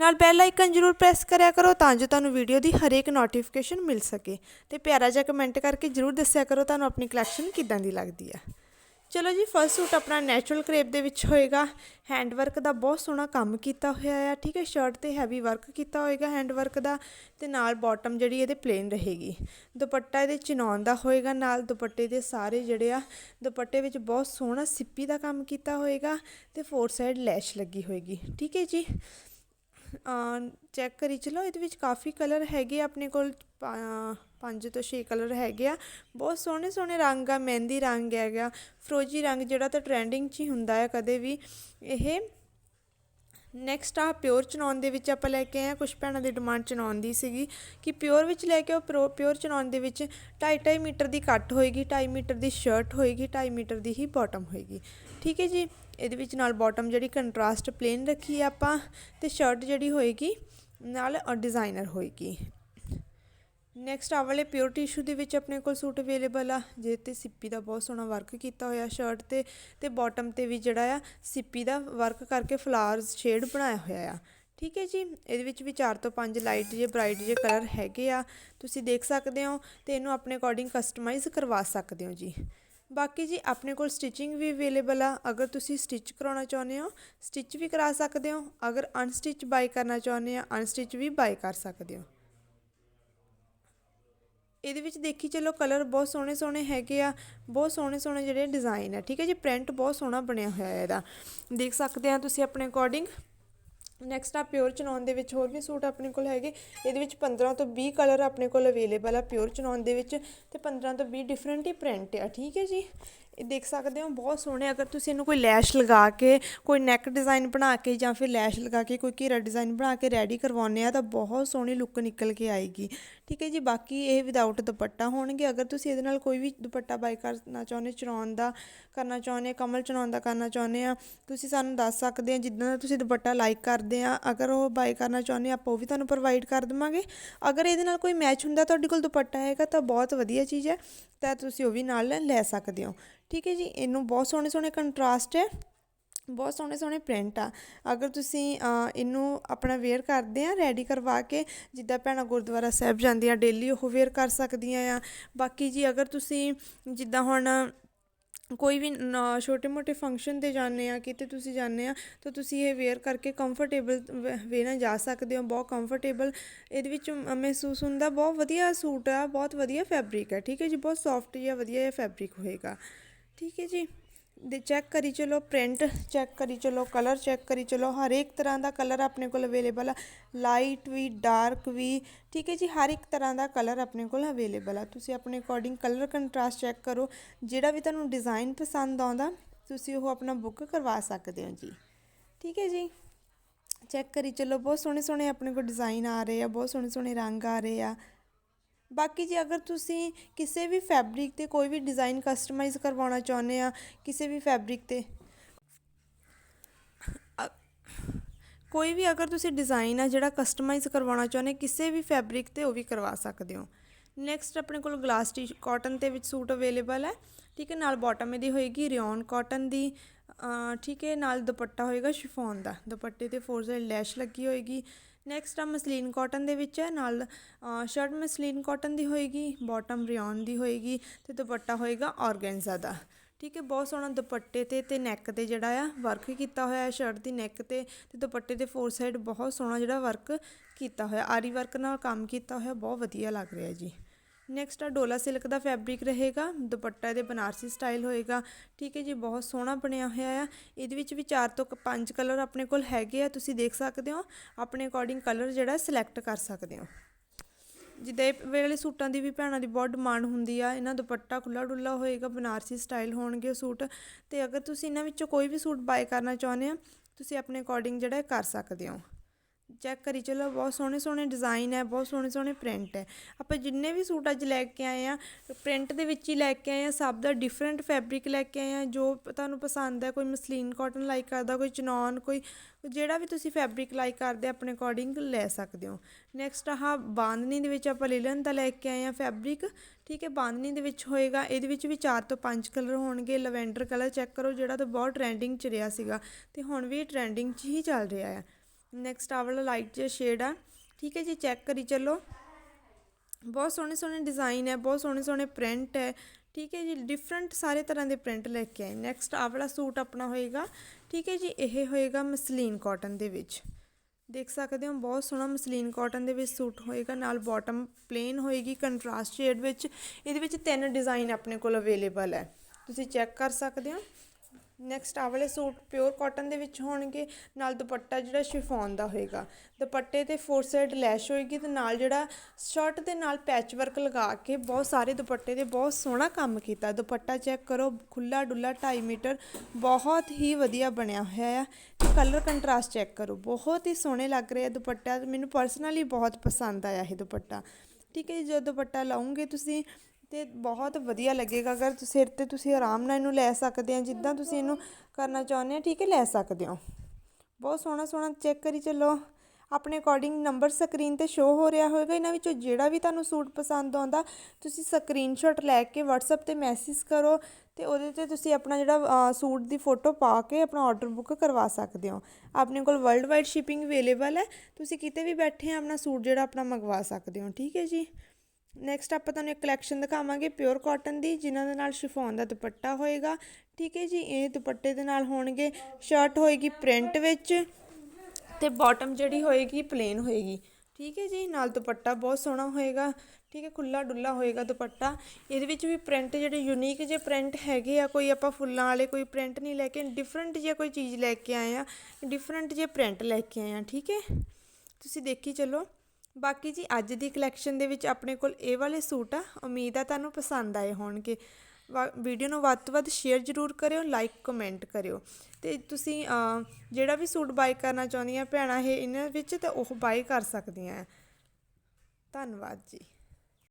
ਨਾਲ bell icon ਜ਼ਰੂਰ press ਕਰਿਆ ਕਰੋ ਤਾਂ ਜੋ ਤੁਹਾਨੂੰ ਵੀਡੀਓ ਦੀ ਹਰੇਕ ਨੋਟੀਫਿਕੇਸ਼ਨ ਮਿਲ ਸਕੇ। ਤੇ ਪਿਆਰਾ ਜਿਹਾ ਕਮੈਂਟ ਕਰਕੇ ਜ਼ਰੂਰ ਦੱਸਿਆ ਕਰੋ, ਤੁਹਾਨੂੰ ਆਪਣੀ ਕਲੈਕਸ਼ਨ ਕਿੱਦਾਂ ਦੀ ਲੱਗਦੀ ਹੈ ਚਲੋ ਜੀ ਫਸਟ ਸੂਟ ਆਪਣਾ ਨੈਚੁਰਲ ਕਰੇਪ ਦੇ ਵਿੱਚ ਹੋਏਗਾ। ਹੈਂਡ ਵਰਕ ਦਾ ਬਹੁਤ ਸੋਹਣਾ ਕੰਮ ਕੀਤਾ ਹੋਇਆ ਆ, ਠੀਕ ਹੈ? ਸ਼ਰਟ ਤੇ ਹੈਵੀ ਵਰਕ ਕੀਤਾ ਹੋਏਗਾ ਹੈਂਡ ਵਰਕ ਦਾ ਤੇ ਨਾਲ ਬਾਟਮ ਜਿਹੜੀ ਇਹਦੇ ਪਲੇਨ ਰਹੇਗੀ। ਦੁਪੱਟਾ ਇਹਦੇ ਚਿਨੌਨ ਦਾ ਹੋਏਗਾ ਨਾਲ, ਦੁਪੱਟੇ ਦੇ ਸਾਰੇ ਜਿਹੜੇ ਆ, ਦੁਪੱਟੇ ਵਿੱਚ ਬਹੁਤ ਸੋਹਣਾ ਸਿੱਪੀ ਦਾ ਕੰਮ ਕੀਤਾ ਹੋਏਗਾ ਤੇ ਫੋਰ ਸਾਈਡ ਲੈਸ਼ ਲੱਗੀ ਹੋਏਗੀ, ਠੀਕ ਹੈ ਜੀ? ਚੈੱਕ ਕਰੀ ਚਲੋ, ਇਹਦੇ ਵਿੱਚ ਕਾਫੀ ਕਲਰ ਹੈਗੇ ਆ ਆਪਣੇ ਕੋਲ ਪੰਜ ਤੋਂ ਛੇ ਕਲਰ ਹੈਗੇ ਆ। ਬਹੁਤ ਸੋਹਣੇ ਸੋਹਣੇ ਰੰਗ ਆ, ਮਹਿੰਦੀ ਰੰਗ ਹੈਗਾ, ਫਰੋਜੀ ਰੰਗ ਜਿਹੜਾ ਤਾਂ ਟ੍ਰੈਂਡਿੰਗ 'ਚ ਹੀ ਹੁੰਦਾ ਹੈ ਕਦੇ ਵੀ। ਇਹ ਨੈਕਸਟ ਆ ਪਿਓਰ ਚਨੌਨ ਦੇ ਵਿੱਚ ਆਪਾਂ ਲੈ ਕੇ ਆਏ ਆ ਕੁਝ ਭੈਣਾਂ ਦੀ ਡਿਮਾਂਡ ਚਨੌਨ ਦੀ ਸੀਗੀ ਕਿ ਪਿਓਰ ਵਿੱਚ ਲੈ ਕੇ ਆਓ ਪਿਓਰ ਚਨੌਨ ਦੇ ਵਿੱਚ 2.5 ਮੀਟਰ ਦੀ ਕੱਟ ਹੋਏਗੀ 2.5 ਮੀਟਰ ਦੀ ਸ਼ਰਟ ਹੋਏਗੀ 2.5 ਮੀਟਰ ਦੀ ਹੀ ਬਾਟਮ ਹੋਏਗੀ। ਠੀਕ ਹੈ ਜੀ? ਇਹਦੇ ਵਿੱਚ ਨਾਲ ਬਾਟਮ ਜਿਹੜੀ ਕੰਟਰਾਸਟ ਪਲੇਨ ਰੱਖੀ ਆ ਆਪਾਂ ਤੇ ਸ਼ਰਟ ਜਿਹੜੀ ਹੋਏਗੀ ਨਾਲ ਡਿਜ਼ਾਈਨਰ ਹੋਏਗੀ। ਨੈਕਸਟ ਆ ਵਾਲੇ ਪਿਓਰ ਟਿਸ਼ੂ ਦੇ ਵਿੱਚ ਆਪਣੇ ਕੋਲ ਸੂਟ ਅਵੇਲੇਬਲ ਆ, ਜਿਹਦੇ ਤੇ ਸਿੱਪੀ ਦਾ ਬਹੁਤ ਸੋਹਣਾ ਵਰਕ ਕੀਤਾ ਹੋਇਆ ਸ਼ਰਟ ਤੇ ਤੇ ਬਾਟਮ ਤੇ ਵੀ ਜਿਹੜਾ ਆ ਸਿੱਪੀ ਦਾ ਵਰਕ ਕਰਕੇ ਫਲਾਵਰਸ ਸ਼ੇਡ ਬਣਾਇਆ ਹੋਇਆ ਆ। ਠੀਕ ਹੈ ਜੀ? ਇਹਦੇ ਵਿੱਚ ਵੀ 4 ਤੋਂ 5 ਲਾਈਟ ਜੇ ਬ੍ਰਾਈਟ ਜੇ ਕਲਰ ਹੈਗੇ ਆ, ਤੁਸੀਂ ਦੇਖ ਸਕਦੇ ਹੋ ਤੇ ਇਹਨੂੰ ਆਪਣੇ ਅਕੋਰਡਿੰਗ ਕਸਟਮਾਈਜ਼ ਕਰਵਾ ਸਕਦੇ ਹੋ ਜੀ। ਬਾਕੀ ਜੀ ਆਪਣੇ ਕੋਲ ਸਟਿਚਿੰਗ ਵੀ ਅਵੇਲੇਬਲ ਆ। ਅਗਰ ਤੁਸੀਂ ਸਟਿਚ ਕਰਾਉਣਾ ਚਾਹੁੰਦੇ ਹੋ ਸਟਿਚ ਵੀ ਕਰਾ ਸਕਦੇ ਹੋ। ਅਗਰ ਅਨਸਟਿਚ ਬਾਈ ਕਰਨਾ ਚਾਹੁੰਦੇ ਆ ਅਨਸਟਿਚ ਵੀ ਬਾਈ ਕਰ ਸਕਦੇ ਹੋ। ਇਹਦੇ ਵਿੱਚ ਦੇਖੀ ਚਲੋ ਕਲਰ ਬਹੁਤ ਸੋਹਣੇ ਸੋਹਣੇ ਹੈਗੇ ਆ। ਬਹੁਤ ਸੋਹਣੇ ਸੋਹਣੇ ਜਿਹੜੇ ਡਿਜ਼ਾਈਨ ਆ। ਠੀਕ ਹੈ ਜੀ ਪ੍ਰਿੰਟ ਬਹੁਤ ਸੋਹਣਾ ਬਣਿਆ ਹੋਇਆ ਇਹਦਾ। ਦੇਖ ਸਕਦੇ ਆ ਤੁਸੀਂ ਆਪਣੇ ਅਕੋਰਡਿੰਗ ਨੈਕਸਟ ਆ ਪਿਓਰ ਚਨੌਨ ਦੇ ਵਿੱਚ ਹੋਰ ਵੀ ਸੂਟ ਆਪਣੇ ਕੋਲ ਹੈਗੇ। ਇਹਦੇ ਵਿੱਚ 15 ਤੋਂ 20 ਕਲਰ ਆਪਣੇ ਕੋਲ ਅਵੇਲੇਬਲ ਆ ਪਿਓਰ ਚਨੌਨ ਦੇ ਵਿੱਚ ਤੇ 15 ਤੋਂ 20 ਡਿਫਰੈਂਟ ਹੀ ਪ੍ਰਿੰਟ ਆ, ਠੀਕ ਹੈ ਜੀ? ਦੇਖ ਸਕਦੇ ਹੋ, ਬਹੁਤ ਸੋਹਣੇ, ਅਗਰ ਤੁਸੀਂ ਇਹਨੂੰ ਕੋਈ ਲੈਸ਼ ਲਗਾ ਕੇ, ਕੋਈ ਨੈਕ ਡਿਜ਼ਾਈਨ ਬਣਾ ਕੇ ਜਾਂ ਫਿਰ ਲੈਸ਼ ਲਗਾ ਕੇ, ਕੋਈ ਘੇਰਾ ਡਿਜ਼ਾਈਨ ਬਣਾ ਕੇ ਰੈਡੀ ਕਰਵਾਉਂਦੇ ਆ, ਤਾਂ ਬਹੁਤ ਸੋਹਣੀ ਲੁੱਕ ਨਿਕਲ ਕੇ ਆਏਗੀ। ਠੀਕ ਹੈ ਜੀ, ਬਾਕੀ ਇਹ ਵਿਦਆਊਟ ਦੁਪੱਟਾ ਹੋਣਗੇ। ਅਗਰ ਤੁਸੀਂ ਇਹਦੇ ਨਾਲ ਕੋਈ ਵੀ ਦੁਪੱਟਾ ਬਾਈ ਕਰਨਾ ਚਾਹੁੰਦੇ ਚੁਣਾਉਣ ਦਾ ਕਰਨਾ ਚਾਹੁੰਦੇ, ਕਮਲ ਚੁਣਾਉਣ ਦਾ ਕਰਨਾ ਚਾਹੁੰਦੇ ਆ, ਤੁਸੀਂ ਸਾਨੂੰ ਦੱਸ ਸਕਦੇ ਆ, ਜਿੱਦਾਂ ਦਾ ਤੁਸੀਂ ਦੁਪੱਟਾ ਲਾਈਕ ਕਰਦੇ ਆ, ਅਗਰ ਉਹ ਬਾਈ ਕਰਨਾ ਚਾਹੁੰਦੇ ਆਪਾਂ ਉਹ ਵੀ ਤੁਹਾਨੂੰ ਪ੍ਰੋਵਾਈਡ ਕਰ ਦੇਵਾਂਗੇ। ਅਗਰ ਇਹਦੇ ਨਾਲ ਕੋਈ ਮੈਚ ਹੁੰਦਾ ਤੁਹਾਡੇ ਕੋਲ ਦੁਪੱਟਾ ਹੈਗਾ, ਤਾਂ ਬਹੁਤ ਵਧੀਆ ਚੀਜ਼ ਹੈ, ਤਾਂ ਤੁਸੀਂ ਉਹ ਵੀ ਨਾਲ ਲੈ ਸਕਦੇ ਹੋ। ਠੀਕ ਹੈ ਜੀ, ਇਹਨੂੰ ਬਹੁਤ ਸੋਹਣੇ ਸੋਹਣੇ ਕੰਟਰਾਸਟ ਹੈ, ਬਹੁਤ ਸੋਹਣੇ ਸੋਹਣੇ ਪ੍ਰਿੰਟ ਆ। ਅਗਰ ਤੁਸੀਂ ਇਹਨੂੰ ਆਪਣਾ ਵੇਅਰ ਕਰਦੇ ਆ ਰੈਡੀ ਕਰਵਾ ਕੇ, ਜਿੱਦਾਂ ਭੈਣਾਂ ਗੁਰਦੁਆਰਾ ਸਾਹਿਬ ਜਾਂਦੀਆਂ ਡੇਲੀ ਉਹ ਵੇਅਰ ਕਰ ਸਕਦੀਆਂ ਆ। ਬਾਕੀ ਜੀ, ਅਗਰ ਤੁਸੀਂ ਜਿੱਦਾਂ ਹੁਣ ਕੋਈ ਵੀ ਛੋਟੇ ਮੋਟੇ ਫੰਕਸ਼ਨ ਤੇ ਜਾਂਦੇ ਆ, ਕਿਤੇ ਤੁਸੀਂ ਜਾਂਦੇ ਆ, ਤਾਂ ਤੁਸੀਂ ਇਹ ਵੇਅਰ ਕਰਕੇ ਕੰਫਰਟੇਬਲ ਵੇ ਨਾਲ ਜਾ ਸਕਦੇ ਹੋ, ਬਹੁਤ ਕੰਫਰਟੇਬਲ ਇਹਦੇ ਵਿੱਚ ਮਹਿਸੂਸ ਹੁੰਦਾ, ਬਹੁਤ ਵਧੀਆ ਸੂਟ ਆ, ਬਹੁਤ ਵਧੀਆ ਫੈਬਰਿਕ ਹੈ ਠੀਕ ਹੈ ਜੀ, ਬਹੁਤ ਸੌਫਟ ਜਿਹਾ ਵਧੀਆ ਜਿਹਾ ਫੈਬਰਿਕ ਹੋਏਗਾ। ਠੀਕ ਹੈ ਜੀ। ਦੇ ਚੈੱਕ ਕਰੀ ਚਲੋ ਪ੍ਰਿੰਟ ਚੈੱਕ ਕਰੀ ਚਲੋ ਕਲਰ ਚੈੱਕ ਕਰੀ ਚਲੋ ਹਰੇਕ ਤਰ੍ਹਾਂ ਦਾ ਕਲਰ ਆਪਣੇ ਕੋਲ ਅਵੇਲੇਬਲ ਆ। ਲਾਈਟ ਵੀ ਡਾਰਕ ਵੀ, ਠੀਕ ਹੈ ਜੀ, ਹਰ ਇੱਕ ਤਰ੍ਹਾਂ ਦਾ ਕਲਰ ਆਪਣੇ ਕੋਲ ਅਵੇਲੇਬਲ ਆ। ਤੁਸੀਂ ਆਪਣੇ ਅਕੋਰਡਿੰਗ ਕਲਰ ਕੰਟਰਾਸਟ ਚੈੱਕ ਕਰੋ, ਜਿਹੜਾ ਵੀ ਤੁਹਾਨੂੰ ਡਿਜ਼ਾਈਨ ਪਸੰਦ ਆਉਂਦਾ, ਤੁਸੀਂ ਉਹ ਆਪਣਾ ਬੁੱਕ ਕਰਵਾ ਸਕਦੇ ਹੋ ਜੀ। ਠੀਕ ਹੈ ਜੀ। ਚੈੱਕ ਕਰੀ ਚਲੋ, ਬਹੁਤ ਸੋਹਣੇ ਸੋਹਣੇ ਆਪਣੇ ਕੋਲ ਡਿਜ਼ਾਈਨ ਆ ਰਹੇ ਆ, ਬਹੁਤ ਸੋਹਣੇ ਸੋਹਣੇ ਰੰਗ ਆ ਰਹੇ ਆ। ਬਾਕੀ ਜੀ ਅਗਰ ਤੁਸੀਂ ਕਿਸੇ ਵੀ ਫੈਬਰਿਕ ਤੇ ਕੋਈ ਵੀ ਡਿਜ਼ਾਈਨ ਕਸਟਮਾਈਜ਼ ਕਰਵਾਉਣਾ ਚਾਹੁੰਦੇ ਆ, ਕਿਸੇ ਵੀ ਫੈਬਰਿਕ ਤੇ ਕੋਈ ਵੀ ਅਗਰ ਤੁਸੀਂ ਡਿਜ਼ਾਈਨ ਆ ਜਿਹੜਾ ਕਸਟਮਾਈਜ਼ ਕਰਵਾਉਣਾ ਚਾਹੁੰਦੇ, ਕਿਸੇ ਵੀ ਫੈਬਰਿਕ ਤੇ ਉਹ ਵੀ ਕਰਵਾ ਸਕਦੇ ਹੋ। ਨੈਕਸਟ ਆਪਣੇ ਕੋਲ ਗਲਾਸ ਟੀ ਕਾਟਨ ਦੇ ਵਿੱਚ ਸੂਟ ਅਵੇਲੇਬਲ ਹੈ। ਠੀਕ ਹੈ, ਨਾਲ ਬਾਟਮ ਇਹਦੀ ਹੋਏਗੀ ਰਿਓਨ ਕਾਟਨ ਦੀ ਠੀਕ ਹੈ, ਨਾਲ ਦੁਪੱਟਾ ਹੋਏਗਾ ਸ਼ਿਫੋਨ ਦਾ। ਦੁਪੱਟੇ ਤੇ ਫੋਰ ਸਾਈਡ ਲੈਸ਼ ਲੱਗੀ ਹੋਏਗੀ। ਨੈਕਸਟ ਆ ਮਸਲੀਨ ਕਾਟਨ ਦੇ ਵਿੱਚ ਹੈ, ਨਾਲ ਸ਼ਰਟ ਮਸਲੀਨ ਕਾਟਨ ਦੀ ਹੋਏਗੀ ਬਾਟਮ ਰਿਓਨ ਦੀ ਹੋਏਗੀ ਤੇ ਦੁਪੱਟਾ ਹੋਏਗਾ ਆਰਗੈਂਜ਼ਾ ਦਾ। ਠੀਕ ਹੈ, ਬਹੁਤ ਸੋਹਣਾ ਦੁਪੱਟੇ ਤੇ ਤੇ ਨੈਕ ਤੇ ਜਿਹੜਾ ਆ ਵਰਕ ਕੀਤਾ ਹੋਇਆ ਹੈ ਸ਼ਰਟ ਦੀ ਨੈਕ ਤੇ ਤੇ ਦੁਪੱਟੇ ਦੇ ਫੋਰ ਸਾਈਡ ਬਹੁਤ ਸੋਹਣਾ ਜਿਹੜਾ ਵਰਕ ਕੀਤਾ ਹੋਇਆ, ਆਰੀ ਵਰਕ ਨਾਲ ਕੰਮ ਕੀਤਾ ਹੋਇਆ, ਬਹੁਤ ਵਧੀਆ ਲੱਗ ਰਿਹਾ ਜੀ। ਨੈਕਸਟ ਆ ਡੋਲਾ ਸਿਲਕ ਦਾ ਫੈਬਰਿਕ ਰਹੇਗਾ, ਦੁਪੱਟਾ ਇਹਦੇ ਬਨਾਰਸੀ ਸਟਾਈਲ ਹੋਏਗਾ। ਠੀਕ ਹੈ ਜੀ, ਬਹੁਤ ਸੋਹਣਾ ਬਣਿਆ ਹੋਇਆ ਆ। ਇਹਦੇ ਵਿੱਚ ਵੀ ਚਾਰ ਤੋਂ ਪੰਜ ਕਲਰ ਆਪਣੇ ਕੋਲ ਹੈਗੇ ਆ, ਤੁਸੀਂ ਦੇਖ ਸਕਦੇ ਹੋ। ਆਪਣੇ ਅਕੋਰਡਿੰਗ ਕਲਰ ਜਿਹੜਾ ਸਿਲੈਕਟ ਕਰ ਸਕਦੇ ਹੋ। ਜਿੱਦਾਂ ਇਹ ਵੇਲੇ ਸੂਟਾਂ ਦੀ ਵੀ ਭੈਣਾਂ ਦੀ ਬਹੁਤ ਡਿਮਾਂਡ ਹੁੰਦੀ ਆ। ਇਹਨਾਂ ਦੁਪੱਟਾ ਖੁੱਲਾ ਡੁੱਲਾ ਹੋਏਗਾ, ਬਨਾਰਸੀ ਸਟਾਈਲ ਹੋਣਗੇ ਸੂਟ। ਤੇ ਅਗਰ ਤੁਸੀਂ ਇਹਨਾਂ ਵਿੱਚੋਂ ਕੋਈ ਵੀ ਸੂਟ ਬਾਏ ਕਰਨਾ ਚਾਹੁੰਦੇ ਆ ਤੁਸੀਂ ਆਪਣੇ ਅਕੋਰਡਿੰਗ ਜਿਹੜਾ ਕਰ ਸਕਦੇ ਹੋ। ਚੈੱਕ ਕਰੀ, ਚਲੋ ਬਹੁਤ ਸੋਹਣੇ ਸੋਹਣੇ ਡਿਜ਼ਾਈਨ ਹੈ, ਬਹੁਤ ਸੋਹਣੇ ਸੋਹਣੇ ਪ੍ਰਿੰਟ ਹੈ। ਆਪਾਂ ਜਿੰਨੇ ਵੀ ਸੂਟ ਅੱਜ ਲੈ ਕੇ ਆਏ ਆ ਪ੍ਰਿੰਟ ਦੇ ਵਿੱਚ ਹੀ ਲੈ ਕੇ ਆਏ ਆ ਸਭ ਦਾ ਡਿਫਰੈਂਟ ਫੈਬਰਿਕ ਲੈ ਕੇ ਆਏ ਆ ਜੋ ਤੁਹਾਨੂੰ ਪਸੰਦ ਹੈ, ਕੋਈ ਮਸਲੀਨ ਕਾਟਨ ਲਾਈਕ ਕਰਦਾ, ਕੋਈ ਚਨੌਨ, ਕੋਈ ਜਿਹੜਾ ਵੀ ਤੁਸੀਂ ਫੈਬਰਿਕ ਲਾਈਕ ਕਰਦੇ, ਆਪਣੇ ਅਕੋਰਡਿੰਗ ਲੈ ਸਕਦੇ ਹੋ। ਨੈਕਸਟ ਆਹ ਬਾਂਦਨੀ ਦੇ ਵਿੱਚ ਆਪਾਂ ਲਿਲਨ ਦਾ ਲੈ ਕੇ ਆਏ ਆ ਫੈਬਰਿਕ ਠੀਕ ਹੈ ਬਾਂਦਨੀ ਦੇ ਵਿੱਚ ਹੋਏਗਾ, ਇਹਦੇ ਵਿੱਚ ਵੀ 4 ਤੋਂ 5 ਕਲਰ ਹੋਣਗੇ ਲਵੈਂਡਰ ਕਲਰ ਚੈੱਕ ਕਰੋ, ਜਿਹੜਾ ਤਾਂ ਬਹੁਤ ਟਰੈਂਡਿੰਗ 'ਚ ਰਿਹਾ ਸੀਗਾ, ਤੇ ਹੁਣ ਵੀ ਟਰੈਂਡਿੰਗ 'ਚ ਹੀ ਚੱਲ ਰਿਹਾ ਹੈ। ਨੈਕਸਟ ਆ ਵਾਲਾ ਲਾਈਟ ਜਿਹਾ ਸ਼ੇਡ ਆ। ਠੀਕ ਹੈ ਜੀ ਚੈੱਕ ਕਰੀ ਚੱਲੋ। ਬਹੁਤ ਸੋਹਣੇ ਸੋਹਣੇ ਡਿਜ਼ਾਈਨ ਹੈ, ਬਹੁਤ ਸੋਹਣੇ ਸੋਹਣੇ ਪ੍ਰਿੰਟ ਹੈ। ਠੀਕ ਹੈ ਜੀ ਡਿਫਰੈਂਟ ਸਾਰੇ ਤਰ੍ਹਾਂ ਦੇ ਪ੍ਰਿੰਟ ਲੈ ਕੇ ਆਏ। ਨੈਕਸਟ ਆਹ ਵਾਲਾ ਸੂਟ ਆਪਣਾ ਹੋਏਗਾ। ਠੀਕ ਹੈ ਜੀ, ਇਹ ਹੋਏਗਾ ਮਸਲੀਨ ਕਾਟਨ ਦੇ ਵਿੱਚ। ਦੇਖ ਸਕਦੇ ਹੋ, ਬਹੁਤ ਸੋਹਣਾ ਮਸਲੀਨ ਕਾਟਨ ਦੇ ਵਿੱਚ ਸੂਟ ਹੋਏਗਾ। ਨਾਲ ਬਾਟਮ ਪਲੇਨ ਹੋਏਗੀ ਕੰਟਰਾਸਟ ਸ਼ੇਡ ਵਿੱਚ। ਇਹਦੇ ਵਿੱਚ ਤਿੰਨ ਡਿਜ਼ਾਈਨ ਆਪਣੇ ਕੋਲ ਅਵੇਲੇਬਲ ਹੈ। ਤੁਸੀਂ ਚੈੱਕ ਕਰ ਸਕਦੇ ਹੋ। ਨੈਕਸਟ ਆਹ ਵਾਲੇ ਸੂਟ ਪਿਓਰ ਕਾਟਨ ਦੇ ਵਿੱਚ ਹੋਣਗੇ। ਨਾਲ ਦੁਪੱਟਾ ਜਿਹੜਾ ਸ਼ਿਫੋਨ ਦਾ ਹੋਏਗਾ। ਦੁਪੱਟੇ ਤੇ ਫੋਰ ਸਾਈਡ ਲੈਸ਼ ਹੋਏਗੀ ਤੇ ਨਾਲ ਜਿਹੜਾ ਸ਼ਰਟ ਦੇ ਨਾਲ ਪੈਚ ਵਰਕ ਲਗਾ ਕੇ ਬਹੁਤ ਸਾਰੇ ਦੁਪੱਟੇ ਦੇ ਬਹੁਤ ਸੋਹਣਾ ਕੰਮ ਕੀਤਾ। ਦੁਪੱਟਾ ਚੈੱਕ ਕਰੋ ਖੁੱਲਾ ਡੁੱਲਾ 2.5 ਮੀਟਰ ਬਹੁਤ ਹੀ ਵਧੀਆ ਬਣਿਆ ਹੋਇਆ ਆ। ਤੇ ਕਲਰ ਕੰਟਰਾਸਟ ਚੈੱਕ ਕਰੋ ਬਹੁਤ ਹੀ ਸੋਹਣੇ ਲੱਗ ਰਹੇ ਆ ਦੁਪੱਟਾ। ਮੈਨੂੰ ਪਰਸਨਲੀ ਬਹੁਤ ਪਸੰਦ ਆਇਆ ਇਹ ਦੁਪੱਟਾ। ਠੀਕ ਹੈ ਜੀ, ਜਦੋਂ ਦੁਪੱਟਾ ਲਾਉਂਗੇ ਤੁਸੀਂ ਅਤੇ ਬਹੁਤ ਵਧੀਆ ਲੱਗੇਗਾ। ਅਗਰ ਸਿਰ ਤੇ ਤੁਸੀਂ ਆਰਾਮ ਨਾਲ ਇਹਨੂੰ ਲੈ ਸਕਦੇ ਆ, ਜਿੱਦਾਂ ਤੁਸੀਂ ਇਹਨੂੰ ਕਰਨਾ ਚਾਹੁੰਦੇ ਆ, ਠੀਕ ਹੈ, ਲੈ ਸਕਦੇ ਹੋ। ਬਹੁਤ ਸੋਹਣਾ ਸੋਹਣਾ ਚੈੱਕ ਕਰੀ ਚੱਲੋ। ਆਪਣੇ ਅਕੋਰਡਿੰਗ ਨੰਬਰ ਸਕਰੀਨ ਤੇ ਸ਼ੋ ਹੋ ਰਿਹਾ ਹੋਵੇਗਾ। ਇਹਨਾਂ ਵਿੱਚੋਂ ਜਿਹੜਾ ਵੀ ਤੁਹਾਨੂੰ ਸੂਟ ਪਸੰਦ ਆਉਂਦਾ, ਤੁਸੀਂ ਸਕਰੀਨਸ਼ਾਟ ਲੈ ਕੇ WhatsApp ਤੇ ਮੈਸੇਜ ਕਰੋ ਤੇ ਉਹਦੇ ਤੇ ਤੁਸੀਂ ਆਪਣਾ ਜਿਹੜਾ ਸੂਟ ਦੀ ਫੋਟੋ ਪਾ ਕੇ ਆਪਣਾ ਆਰਡਰ ਬੁੱਕ ਕਰਵਾ ਸਕਦੇ ਹੋ। ਆਪਣੇ ਕੋਲ ਵਰਲਡ ਵਾਈਡ ਸ਼ਿਪਿੰਗ ਅਵੇਲੇਬਲ ਹੈ। ਤੁਸੀਂ ਕਿਤੇ ਵੀ ਬੈਠੇ ਆ, ਆਪਣਾ ਸੂਟ ਜਿਹੜਾ ਆਪਣਾ ਮੰਗਵਾ ਸਕਦੇ ਹੋ। ਠੀਕ ਹੈ ਜੀ। ਨੈਕਸਟ ਆਪਾਂ ਤੁਹਾਨੂੰ ਇੱਕ ਕਲੈਕਸ਼ਨ ਦਿਖਾਵਾਂਗੇ ਪਿਓਰ ਕਾਟਨ ਦੀ, ਜਿਨ੍ਹਾਂ ਦੇ ਨਾਲ ਸ਼ਿਫੋਨ ਦਾ ਦੁਪੱਟਾ ਹੋਏਗਾ। ਠੀਕ ਹੈ ਜੀ, ਇਹ ਦੁਪੱਟੇ ਦੇ ਨਾਲ ਹੋਣਗੇ ਸ਼ਰਟ ਹੋਏਗੀ ਪ੍ਰਿੰਟ ਵਿੱਚ ਤੇ ਬਾਟਮ ਜਿਹੜੀ ਹੋਏਗੀ ਪਲੇਨ ਹੋਏਗੀ। ਠੀਕ ਹੈ ਜੀ, ਨਾਲ ਦੁਪੱਟਾ ਬਹੁਤ ਸੋਹਣਾ ਹੋਏਗਾ। ਠੀਕ ਹੈ ਖੁੱਲਾ ਡੁੱਲਾ ਹੋਏਗਾ ਦੁਪੱਟਾ। ਇਹਦੇ ਵਿੱਚ ਵੀ ਪ੍ਰਿੰਟ ਜਿਹੜੇ ਯੂਨੀਕ ਜੇ ਪ੍ਰਿੰਟ ਹੈਗੇ ਆ, ਕੋਈ ਆਪਾਂ ਫੁੱਲਾਂ ਵਾਲੇ ਕੋਈ ਪ੍ਰਿੰਟ ਨਹੀਂ ਲੈ ਕੇ ਡਿਫਰੈਂਟ ਜੇ ਕੋਈ ਚੀਜ਼ ਲੈ ਕੇ ਆਏ ਆ ਡਿਫਰੈਂਟ ਜੇ ਪ੍ਰਿੰਟ ਲੈ ਕੇ ਆਏ ਆ। ਠੀਕ ਹੈ, ਤੁਸੀਂ ਦੇਖੀ ਚਲੋ। ਬਾਕੀ ਜੀ ਅੱਜ ਦੀ ਕਲੈਕਸ਼ਨ ਦੇ ਵਿੱਚ ਆਪਣੇ ਕੋਲ ਇਹ ਵਾਲੇ ਸੂਟ ਆ। ਉਮੀਦ ਆ ਤੁਹਾਨੂੰ ਪਸੰਦ ਆਏ ਹੋਣਗੇ। ਵਾ- ਵੀਡੀਓ ਨੂੰ ਵੱਧ ਤੋਂ ਵੱਧ ਸ਼ੇਅਰ ਜ਼ਰੂਰ ਕਰਿਓ ਲਾਈਕ ਕਮੈਂਟ ਕਰਿਓ। ਤੇ ਤੁਸੀਂ ਜਿਹੜਾ ਵੀ ਸੂਟ ਬਾਈ ਕਰਨਾ ਚਾਹੁੰਦੀਆਂ ਭੈਣਾਂ ਇਹ ਇਹਨਾਂ ਵਿੱਚ, ਤੇ ਉਹ ਬਾਈ ਕਰ ਸਕਦੀਆਂ ਧੰਨਵਾਦ ਜੀ।